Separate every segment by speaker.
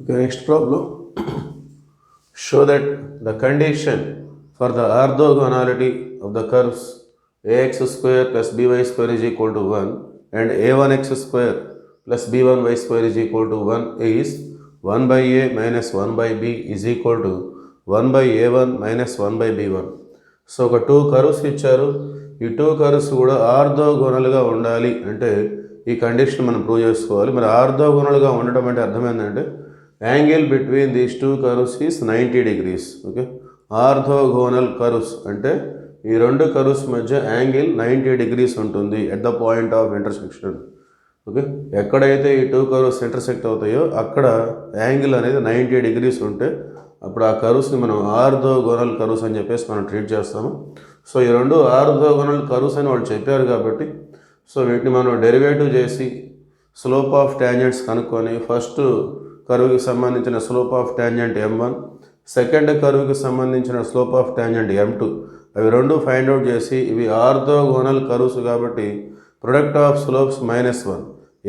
Speaker 1: Okay, next problem. Show that the condition for the orthogonality of the curves ax square plus by square is equal to 1 and a1x square plus b1y square is equal to 1 is 1 by a minus 1 by b is equal to 1 by a1 minus 1 by b1. So ఒక two curves ఇచ్చారు ఈ two curves కూడా ఆర్థోగోనల్గా ఉండాలి అంటే ఈ condition మనం prove చేసుకోవాలి మరి ఆర్థోగోనల్గా ఉండటం అంటే అర్థం ఏంటంటే angle between these two curves is ninety degrees okay orthogonal curves అంటే ఈ రెండు కరుస్ మధ్య యాంగిల్ నైంటీ డిగ్రీస్ ఉంటుంది at the point of intersection okay ఎక్కడైతే ఈ టూ కరుస్ ఇంటర్సెక్ట్ అవుతాయో అక్కడ యాంగిల్ అనేది నైంటీ డిగ్రీస్ ఉంటే అప్పుడు ఆ కరుస్ని మనం ఆర్థోగోనల్ కరుస్ అని చెప్పేసి మనం ట్రీట్ చేస్తాము. సో ఈ రెండు ఆర్థోగోనల్ కరుస్ అని వాళ్ళు చెప్పారు కాబట్టి సో వీటిని మనం డెరివేటివ్ చేసి స్లోప్ ఆఫ్ ట్యాంజెంట్స్ కనుక్కొని ఫస్ట్ కరువుకి సంబంధించిన slope of tangent m one second కరువుకి సంబంధించిన slope of tangent m two అవి రెండు ఫైండ్ అవుట్ చేసి ఇవి ఆర్థోగోనల్ కరువుస్ కాబట్టి product of slopes minus one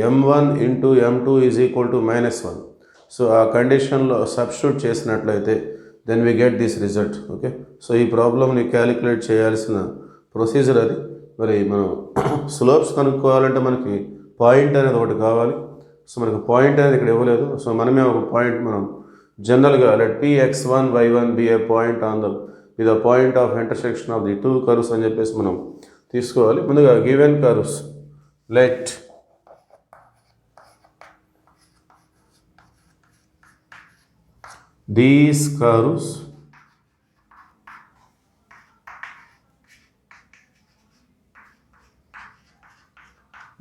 Speaker 1: m one into m two is equal to minus one so ఆ కండిషన్లో substitute చేసినట్లయితే then we get this result okay so ఈ ప్రాబ్లమ్ని క్యాలిక్యులేట్ చేయాల్సిన ప్రొసీజర్ అది. మరి మనం స్లోప్స్ కనుక్కోవాలంటే మనకి పాయింట్ అనేది ఒకటి కావాలి. సో మనకు పాయింట్ అనేది ఇక్కడ ఇవ్వలేదు. సో మనమే ఒక పాయింట్ మనం జనరల్గా let P x one y one be a point on the with the point of intersection of the two curves అని చెప్పేసి మనం తీసుకోవాలి. ముందుగా given curves let these curves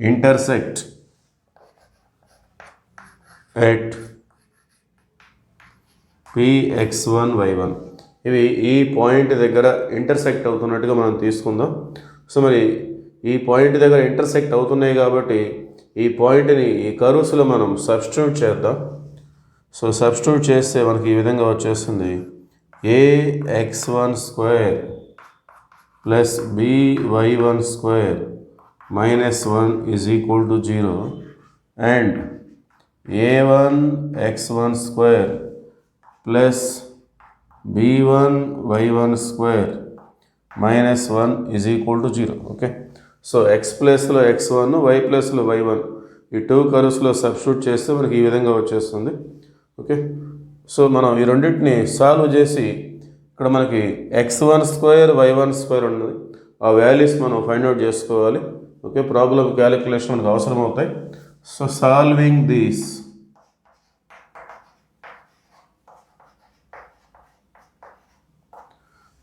Speaker 1: intersect at P x one y one ఇవి ఈ point దగ్గర intersect అవుతున్నట్టుగా మనం తీసుకుందాం. సో మరి ఈ పాయింట్ దగ్గర ఇంటర్సెక్ట్ అవుతున్నాయి కాబట్టి ఈ పాయింట్ని ఈ కర్వ్స్లో మనం సబ్స్టిట్యూట్ చేద్దాం. సో సబ్స్టిట్యూట్ చేస్తే మనకి ఈ విధంగా వచ్చేస్తుంది. A x one square plus b y one square minus one is equal to zero and a one x one square plus b one y one square minus one is equal to zero okay so x ప్లస్లో x one why ప్లస్లో why one ఈ two కర్వ్స్లో substitute చేస్తే మనకి ఈ విధంగా వచ్చేస్తుంది okay so మనం ఈ రెండింటిని సాల్వ్ చేసి ఇక్కడ మనకి x one square y one square ఉన్నది. ఆ వాల్యూస్ మనం ఫైండ్ అవుట్ చేసుకోవాలి ఓకే ప్రాబ్లం క్యాలిక్యులేషన్ మనకు అవసరం అవుతాయి సో సాల్వింగ్ దీస్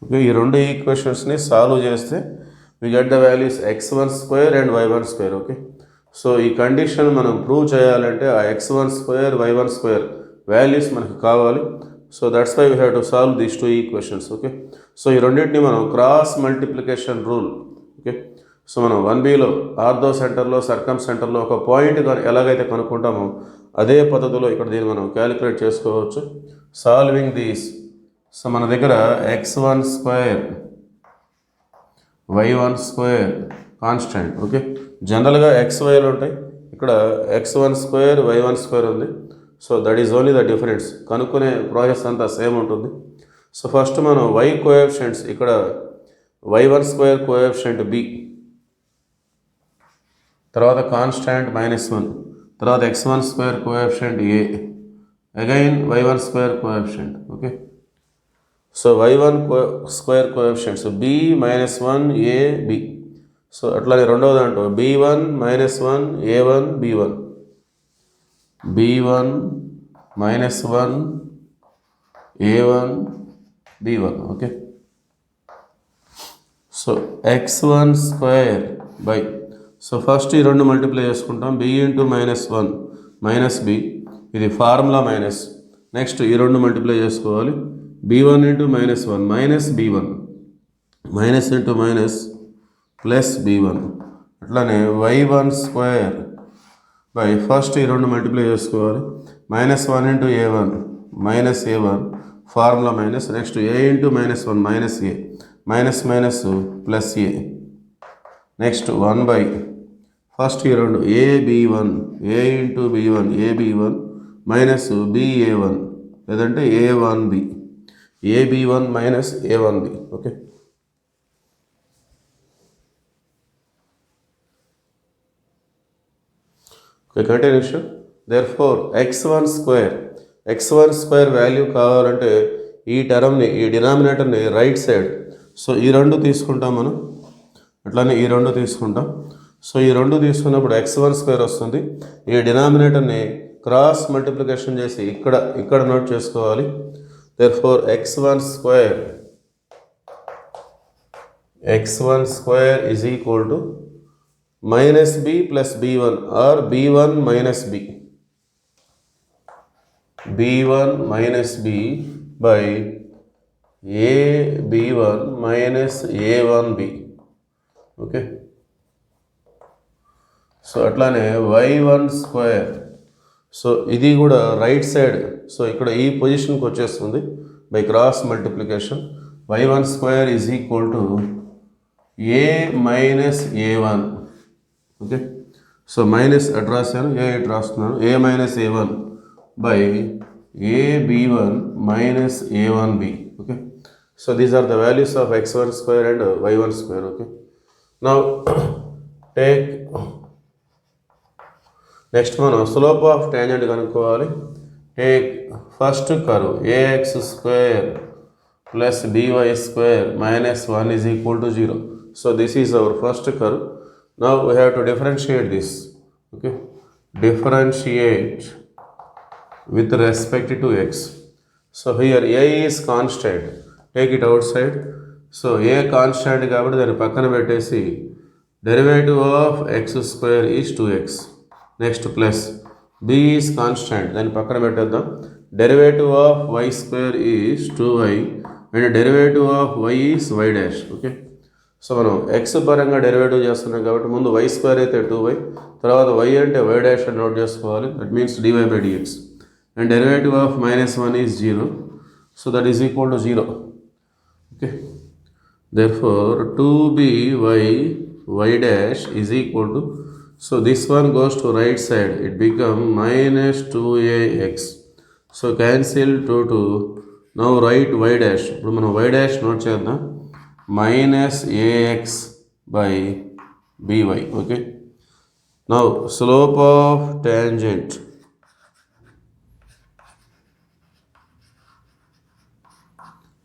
Speaker 1: ఓకే ఈ రెండు ఈక్వేషన్స్ని సాల్వ్ చేస్తే we get the values x one square and y one square okay so ఈ కండిషన్ మనం ప్రూవ్ చేయాలంటే ఆ x one square y one square values మనకి కావాలి. So that's why we have to solve these two equations okay so ఈ రెండింటిని మనం cross multiplication rule okay so మనం వన్ బీలో ఆర్థో సెంటర్లో సర్కమ్ సెంటర్లో ఒక పాయింట్ ఎలాగైతే కనుక్కుంటామో అదే పద్ధతిలో ఇక్కడ దీన్ని మనం క్యాలిక్యులేట్ చేసుకోవచ్చు. Solving these. సో మన దగ్గర x one square y one square constant okay? జనరల్గా ఎక్స్ వైలు ఉంటాయి. ఇక్కడ x one square y one square ఉంది. So that is only the difference. కనుక్కునే process అంతా సేమ్ ఉంటుంది. సో ఫస్ట్ మనం వై కోఎఫిషియంట్స్ ఇక్కడ y one square coefficient b తర్వాత కాన్స్టాంట్ మైనస్ వన్ తర్వాత x one square coefficient a again y one square coefficient okay? So y one co square coefficients b minus one a b. So అట్లానే రెండవ దాంట్లో b one minus one a one b one. B one minus one a one b one okay? So x one square by so first ఈ రెండు multiply చేసుకుంటాం. B into minus one minus b. ఇది formula minus. Next ఈ రెండు multiply చేసుకోవాలి. B one into minus one minus b one. Minus into minus plus b one. అట్లానే y one square by first ఈ రెండు మల్టిప్లై చేసుకోవాలి. Minus one into a one minus a one formula minus. Next a into minus one minus a minus minus plus a. Next one by first ఈ రెండు a b one a into b one a b one minus b a one లేదంటే a one b a b one minus a one b okay okay continuation there four x one square x one square value కావాలంటే ఈ టర్మ్ని ఈ డినామినేటర్ని right side so ఈ రెండు తీసుకుంటాం మనం. అట్లానే ఈ రెండు తీసుకుంటాం. సో ఈ రెండు తీసుకున్నప్పుడు ఎక్స్ వన్ స్క్వేర్ వస్తుంది. ఈ డినామినేటర్ని క్రాస్ మల్టిప్లికేషన్ చేసి ఇక్కడ ఇక్కడ నోట్ చేసుకోవాలి. Therefore x one square x one square is equal to minus b plus b one or b one minus b b one minus b by a b one minus a one b okay so అట్లానే y one square so ఇది కూడా right side so ఇక్కడ ఈ పొజిషన్కి వచ్చేస్తుంది by cross multiplication y one square is equal to a minus a one okay so minus అటు రాశాను a ఇటు రాస్తున్నాను a minus a one by a b one minus a one b okay so these are the values of x one square and y one square okay నా take next మనం slope of tangent కనుక్కోవాలి a first curve a x square plus b y square minus one is equal to zero so this is our first curve now we have to differentiate this okay differentiate with respect to x. So here a is constant. Take it outside. So a constant కాబట్టి దాన్ని పక్కన పెట్టేసి derivative of x square is two x next plus b is constant దాన్ని పక్కన పెట్టేద్దాం. Derivative of y square is two y and derivative of y is y dash okay so మనం x పరంగా derivative చేస్తున్నాం కాబట్టి ముందు వై స్క్వేర్ అయితే two y తర్వాత వై అంటే వై డాష్ అని నోట్ చేసుకోవాలి. That means dy by dx and derivative of minus 1 is 0 so equal to zero okay 0 okay? Therefore 2b y y dash is equal to so this one goes to right side it become minus 2ax so cancel 2 to now write y dash ఇప్పుడు మనం y dash note చేద్దాం minus a x by b y okay now slope of tangent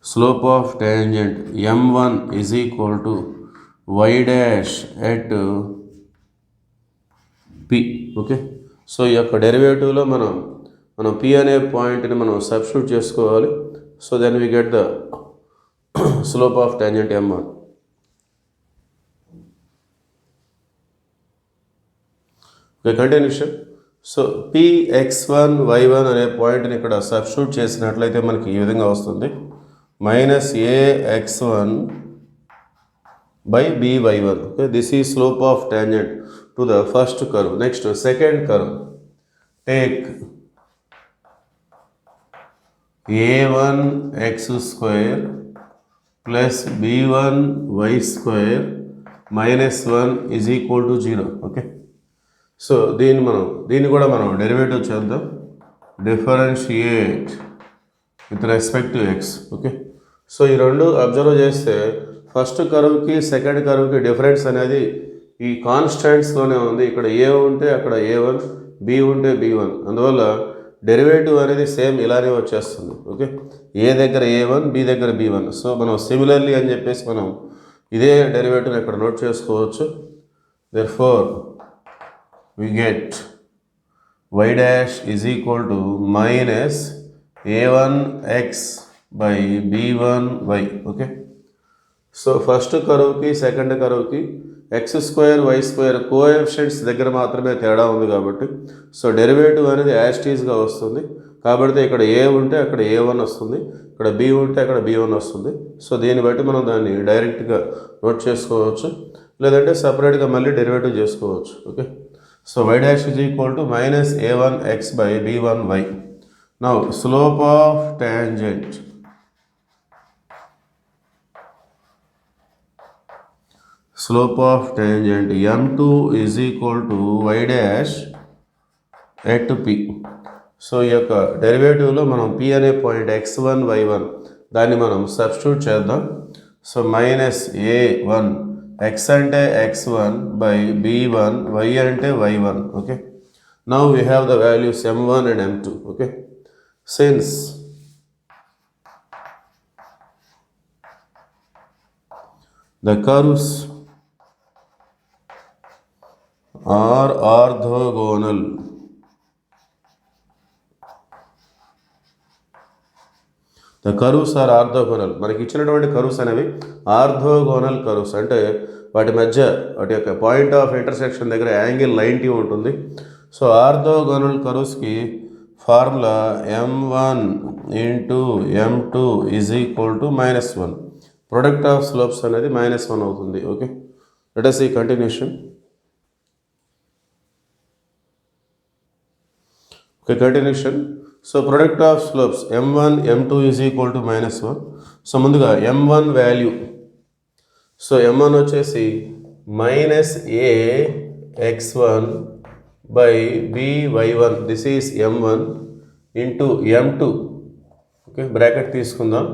Speaker 1: slope of tangent m1 is equal to y dash at p okay so ఈ యొక్క డెరివేటివ్లో మనం మనం p అనే పాయింట్ని మనం సబ్స్టిట్యూట్ చేసుకోవాలి. So then we get the slope of tangent m okay continuation so p x one y one అనే పాయింట్ని ఇక్కడ సబ్స్టిట్యూట్ చేసినట్లయితే మనకి ఈ విధంగా వస్తుంది. Minus a x one by b y one okay this ఈ slope of tangent to the first curve next second curve take a one x square plus b one y square minus one is equal to zero okay so దీన్ని మనం దీన్ని కూడా మనం derivative చేద్దాం. Differentiate with respect to x okay so ఈ రెండు observe చేస్తే first కరువుకి సెకండ్ కరువుకి డిఫరెన్స్ అనేది ఈ కాన్స్టాంట్స్లోనే ఉంది. ఇక్కడ ఏ ఉంటే అక్కడ ఏ వన్ బి ఉంటే బి వన్ అందువల్ల డెరివేటివ్ అనేది సేమ్ ఇలానే వచ్చేస్తుంది. ఓకే ఏ దగ్గర ఏ వన్ బి దగ్గర బి వన్ సో మనం సిమిలర్లీ అని చెప్పేసి మనం ఇదే డెరివేటివ్ని ఇక్కడ నోట్ చేసుకోవచ్చు. Therefore we get y dash is equal to minus a one x by b one y okay so first కరువుకి second కరువుకి x square y square coefficients దగ్గర మాత్రమే తేడా ఉంది కాబట్టి సో డెరివేటివ్ అనేది యాస్టీజ్గా వస్తుంది. కాబట్టి ఇక్కడ ఏ ఉంటే అక్కడ ఏ వన్ వస్తుంది ఇక్కడ బి ఉంటే అక్కడ బి వన్ వస్తుంది. సో దీన్ని బట్టి మనం దాన్ని డైరెక్ట్గా నోట్ చేసుకోవచ్చు లేదంటే సపరేట్గా మళ్ళీ డెరివేటివ్ చేసుకోవచ్చు. Okay? So y dash is equal to minus a1x by b1y. Now slope of tangent Slope of tangent m2 is equal to y dash at p so ఈ యొక్క డెరివేటివ్లో మనం పి అనే point x one y one దాన్ని మనం substitute చేద్దాం. So minus a one x అంటే x one by b one y అంటే y one okay now we have the values m one and m two okay since the curves are orthogonal the curves are orthogonal మనకి ఇచ్చినటువంటి curves అనేవి orthogonal curves అంటే వాటి మధ్య వాటి యొక్క point of intersection దగ్గర యాంగిల్ నైంటీ ఉంటుంది. So orthogonal కర్వ్స్కి formula m one into m two is equal to minus one product of slopes అనేది మైనస్ వన్ అవుతుంది. ఓకే లెట్ అస్ ఈ continuation okay continuation so product of slopes m one m two is equal to minus one so ముందుగా m one value so m one వచ్చేసి minus a x one by b y one this is m one into m two okay bracket తీసుకుందాం.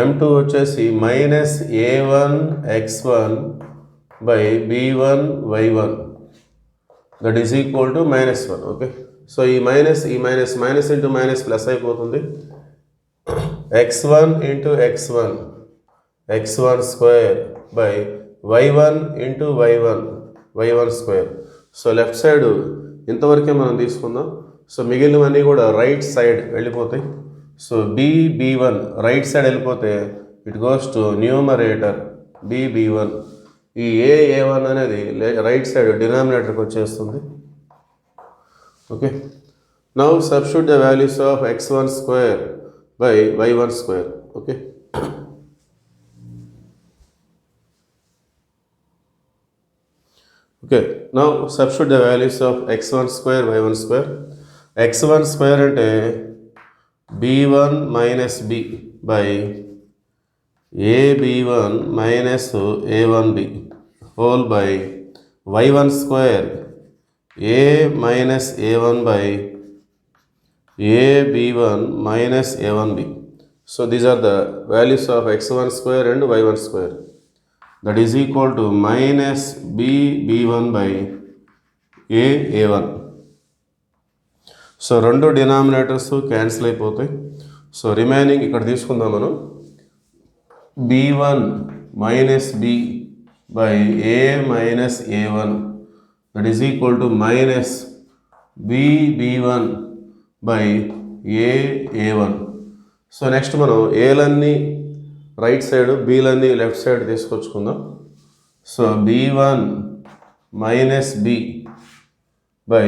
Speaker 1: M two వచ్చేసి minus a one x one by b one y one that is equal to minus one okay so ఈ minus ఈ minus minus into minus plus అయిపోతుంది. X one into x one x one square by y one into y one y one square. So left side ఇంతవరకే మనం తీసుకుందాం. So మిగిలినవన్నీ కూడా right side వెళ్ళిపోతాయి. So b b one right side వెళ్ళిపోతే it goes to numerator b b one. ఈ a a one అనేది right side డినామినేటర్కి వచ్చేస్తుంది. Okay now substitute the values of x one square by y one square okay okay now substitute the values of x one square y one square x one square అంటే b one minus b by a b one minus a one b whole by y one square a minus a one by a b one minus a one b. So these are the values of x one square and y one square that is equal to minus b b one by a a one so రెండు denominators cancel అయిపోతాయి. So remaining ఇక్కడ తీసుకుందాం మనం. B one minus b by a minus a one that is equal to minus b b one by a one so next మనం ఏలన్నీ right side బీలన్నీ left side తీసుకొచ్చుకుందాం. So b one minus b by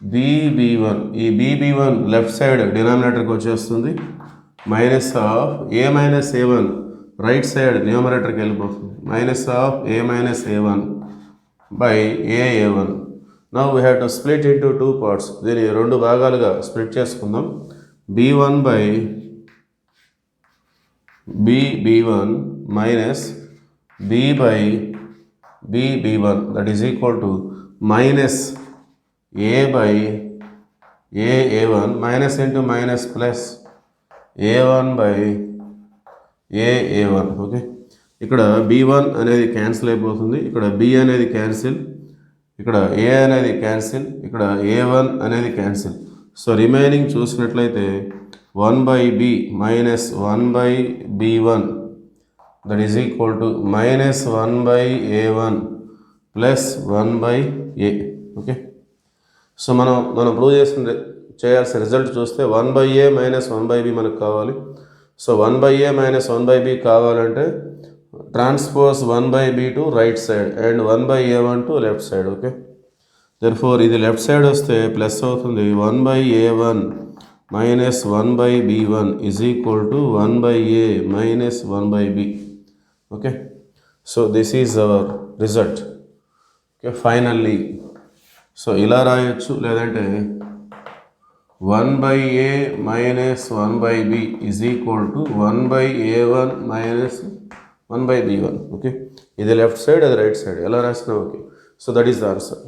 Speaker 1: b b one ఈ b b one left side డినామినేటర్కి వచ్చేస్తుంది. Minus of a minus a one right side న్యూమరేటర్కి వెళ్ళిపోతుంది. Minus of a minus a one by a a one now we have to split into two parts దీన్ని రెండు భాగాలుగా split చేసుకుందాం. B one by b one minus b by b one that is equal to minus a by a a one minus into minus plus a one by a a one okay ఇక్కడ b one అనేది cancel అయిపోతుంది. ఇక్కడ B అనేది cancel ఇక్కడ ఏ అనేది cancel ఇక్కడ a one అనేది cancel so remaining చూసినట్లయితే one by b minus one by b one that is equal to minus one by a one plus one by a okay so మనం మనం prove చేసిన చేయాల్సిన result చూస్తే one by a minus one by b మనకు కావాలి. So one by a minus one by b కావాలంటే transpose one by b to right side and one by a one to left side okay therefore ఇది left side వస్తే plus అవుతుంది. One by a one minus one by b one is equal to one by a minus one by b okay so this is our result okay finally so ఇలా రాయొచ్చు. లేదంటే one by a minus one by b is equal to one by a one minus one by b one okay ఇది left side అది right side ఎలా రాసినా okay so that is the answer